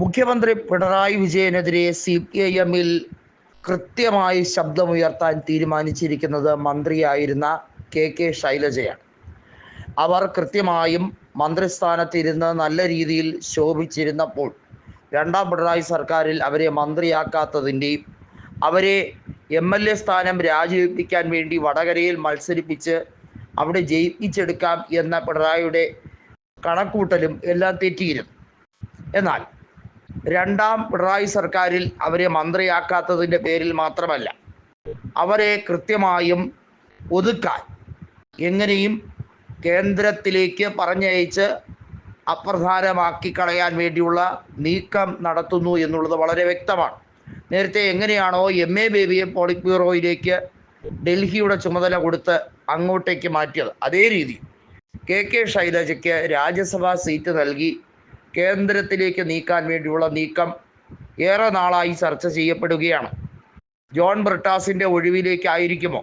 മുഖ്യമന്ത്രി പിണറായി വിജയനെതിരെ C P I എമ്മിൽ കൃത്യമായി ശബ്ദമുയർത്താൻ തീരുമാനിച്ചിരിക്കുന്നത് മന്ത്രിയായിരുന്ന കെ കെ ശൈലജയാണ്. അവർ കൃത്യമായും മന്ത്രിസ്ഥാനത്തിരുന്ന് നല്ല രീതിയിൽ ശോഭിച്ചിരുന്നപ്പോൾ രണ്ടാം പിണറായി സർക്കാരിൽ അവരെ മന്ത്രിയാക്കാത്തതിന്റെയും അവരെ എം എൽ എ സ്ഥാനം രാജിവെപ്പിക്കാൻ വേണ്ടി വടകരയിൽ മത്സരിപ്പിച്ച് അവിടെ ജയിപ്പിച്ചെടുക്കാം എന്ന പിണറായിയുടെ കണക്കൂട്ടലും എല്ലാം തെറ്റിയിരുന്നു. എന്നാൽ രണ്ടാം പിണറായി സർക്കാരിൽ അവരെ മന്ത്രിയാക്കാത്തതിന്റെ പേരിൽ മാത്രമല്ല അവരെ കൃത്യമായും ഒതുക്കാൻ എങ്ങനെയും കേന്ദ്രത്തിലേക്ക് പറഞ്ഞയച്ച് അപ്രധാനമാക്കി കളയാൻ വേണ്ടിയുള്ള നീക്കം നടത്തുന്നു എന്നുള്ളത് വളരെ വ്യക്തമാണ്. നേരത്തെ എങ്ങനെയാണോ എം എ ബേബിയെ പോളിറ്റ് ബ്യൂറോയിലേക്ക് ഡൽഹിയുടെ ചുമതല കൊടുത്ത് അങ്ങോട്ടേക്ക് മാറ്റിയത്. അതേ രീതി കെ കെ ശൈലജയ്ക്ക് രാജ്യസഭാ സീറ്റ് നൽകി കേന്ദ്രത്തിലേക്ക് നീക്കാൻ വേണ്ടിയുള്ള നീക്കം ഏറെ നാളായി ചർച്ച ചെയ്യപ്പെടുകയാണ്. ജോൺ ബ്രിട്ടാസിന്റെ ഒഴിവിലേക്കായിരിക്കുമോ?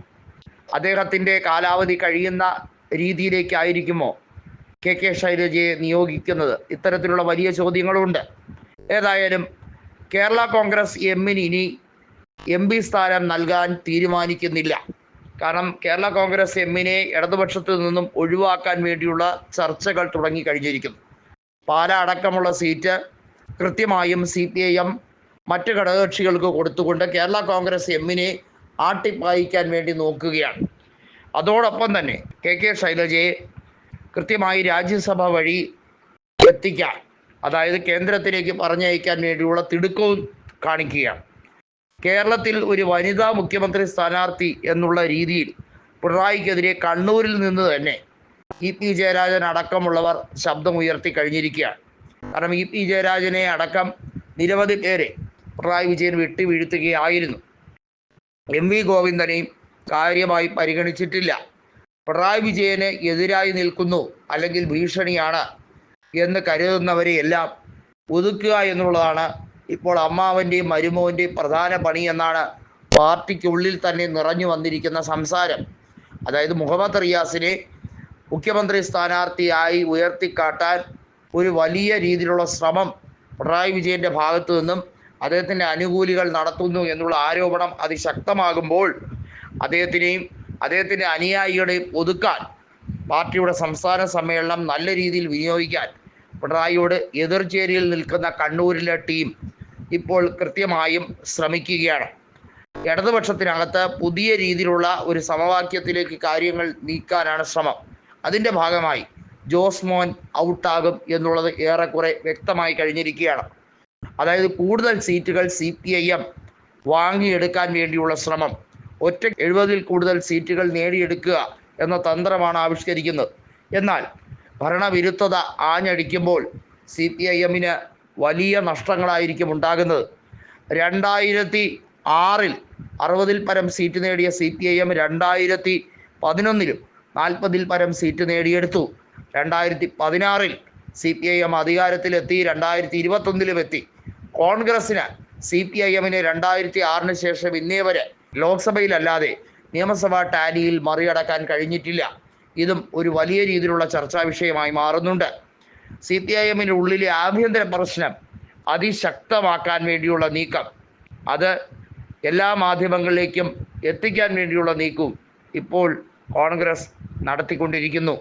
അദ്ദേഹത്തിന്റെ കാലാവധി കഴിയുന്ന രീതിയിലേക്കായിരിക്കുമോ കെ കെ ശൈലജയെ നിയോഗിക്കുന്നത്? ഇത്തരത്തിലുള്ള വലിയ ചോദ്യങ്ങളുണ്ട്. ഏതായാലും കേരള കോൺഗ്രസ് എമ്മിന് ഇനി എം പി സ്ഥാനം നൽകാൻ തീരുമാനിക്കുന്നില്ല. കാരണം കേരള കോൺഗ്രസ് എമ്മിനെ ഇടതുപക്ഷത്തു നിന്നും ഒഴിവാക്കാൻ വേണ്ടിയുള്ള ചർച്ചകൾ തുടങ്ങി കഴിഞ്ഞിരിക്കുന്നു. പാല അടക്കമുള്ള സീറ്റ് കൃത്യമായും സി പി ഐ എം മറ്റ് ഘടകകക്ഷികൾക്ക് കൊടുത്തുകൊണ്ട് കേരള കോൺഗ്രസ് എമ്മിനെ ആട്ടിപ്പായിക്കാൻ വേണ്ടി നോക്കുകയാണ്. അതോടൊപ്പം തന്നെ കെ കെ ശൈലജയെ കൃത്യമായി രാജ്യസഭ വഴി എത്തിക്കാൻ അതായത് കേന്ദ്രത്തിലേക്ക് പറഞ്ഞയക്കാൻ വേണ്ടിയുള്ള തിടുക്കവും കാണിക്കുകയാണ്. കേരളത്തിൽ ഒരു വനിതാ മുഖ്യമന്ത്രി സ്ഥാനാർത്ഥി എന്നുള്ള രീതിയിൽ പിണറായിക്കെതിരെ കണ്ണൂരിൽ നിന്ന് തന്നെ ഇ പി ജയരാജൻ അടക്കമുള്ളവർ ശബ്ദമുയർത്തി കഴിഞ്ഞിരിക്കുകയാണ്. കാരണം ഇ പി ജയരാജനെ അടക്കം നിരവധി പേരെ പിണറായി വിജയൻ വിട്ടുവീഴ്ത്തുകയായിരുന്നു. എം വി ഗോവിന്ദനെയും കാര്യമായി പരിഗണിച്ചിട്ടില്ല. പിണറായി വിജയന് എതിരായി നിൽക്കുന്നു അല്ലെങ്കിൽ ഭീഷണിയാണ് എന്ന് കരുതുന്നവരെയെല്ലാം ഒതുക്കുക എന്നുള്ളതാണ് ഇപ്പോൾ അമ്മാവന്റെയും മരുമോന്റെയും പ്രധാന പണി എന്നാണ് പാർട്ടിക്കുള്ളിൽ തന്നെ നിറഞ്ഞു വന്നിരിക്കുന്ന സംസാരം. അതായത് മുഹമ്മദ് റിയാസിനെ മുഖ്യമന്ത്രി സ്ഥാനാർത്ഥിയായി ഉയർത്തിക്കാട്ടാൻ ഒരു വലിയ രീതിയിലുള്ള ശ്രമം പിണറായി വിജയന്റെ ഭാഗത്തു നിന്നും അദ്ദേഹത്തിന്റെ അനുകൂലികൾ നടത്തുന്നു എന്നുള്ള ആരോപണം അതിശക്തമാകുമ്പോൾ അദ്ദേഹത്തിനെയും അദ്ദേഹത്തിന്റെ അനുയായികളെയും ഒതുക്കാൻ പാർട്ടിയുടെ സംസ്ഥാന സമ്മേളനം നല്ല രീതിയിൽ വിനിയോഗിക്കാൻ പിണറായിയോട് എതിർചേരിയിൽ നിൽക്കുന്ന കണ്ണൂരിലെ ടീം ഇപ്പോൾ കൃത്യമായും ശ്രമിക്കുകയാണ്. ഇടതുപക്ഷത്തിനകത്ത് പുതിയ രീതിയിലുള്ള ഒരു സമവാക്യത്തിലേക്ക് കാര്യങ്ങൾ നീക്കാനാണ് ശ്രമം. അതിന്റെ ഭാഗമായി ജോസ് മോൻ ഔട്ടാകും എന്നുള്ളത് ഏറെക്കുറെ വ്യക്തമായി കഴിഞ്ഞിരിക്കുകയാണ്. അതായത് കൂടുതൽ സീറ്റുകൾ സി പി ഐ എം വാങ്ങിയെടുക്കാൻ വേണ്ടിയുള്ള ശ്രമം. ഒറ്റ എഴുപതിൽ കൂടുതൽ സീറ്റുകൾ നേടിയെടുക്കുക എന്ന തന്ത്രമാണ് ആവിഷ്കരിക്കുന്നത്. എന്നാൽ ഭരണവിരുദ്ധത ആഞ്ഞടിക്കുമ്പോൾ സി പി ഐ എമ്മിന് വലിയ നഷ്ടങ്ങളായിരിക്കും ഉണ്ടാകുന്നത്. രണ്ടായിരത്തി ആറിൽ അറുപതിൽ പരം സീറ്റ് നേടിയ സി പി ഐ എം രണ്ടായിരത്തി പതിനൊന്നിലും നാൽപ്പതിൽ പരം സീറ്റ് നേടിയെടുത്തു. രണ്ടായിരത്തി പതിനാറിൽ സി പി ഐ എം അധികാരത്തിലെത്തി രണ്ടായിരത്തി ഇരുപത്തൊന്നിലും എത്തി കോൺഗ്രസ്സിന് സി പി ഐ എമ്മിന് രണ്ടായിരത്തി ആറിന് ശേഷം ഇന്നേ വരെ ലോക്സഭയിലല്ലാതെ നിയമസഭാ ടാലിയിൽ മറികടക്കാൻ കഴിഞ്ഞിട്ടില്ല. ഇതും ഒരു വലിയ രീതിയിലുള്ള ചർച്ചാ വിഷയമായി മാറുന്നുണ്ട്. സി പി ഐ എമ്മിന്റെ ഉള്ളിലെ ആഭ്യന്തര പ്രശ്നം അതിശക്തമാക്കാൻ വേണ്ടിയുള്ള നീക്കം. അത് എല്ലാ മാധ്യമങ്ങളിലേക്കും എത്തിക്കാൻ വേണ്ടിയുള്ള നീക്കവും ഇപ്പോൾ കോൺഗ്രസ് നടത്തിക്കൊണ്ടിരിക്കുന്നു.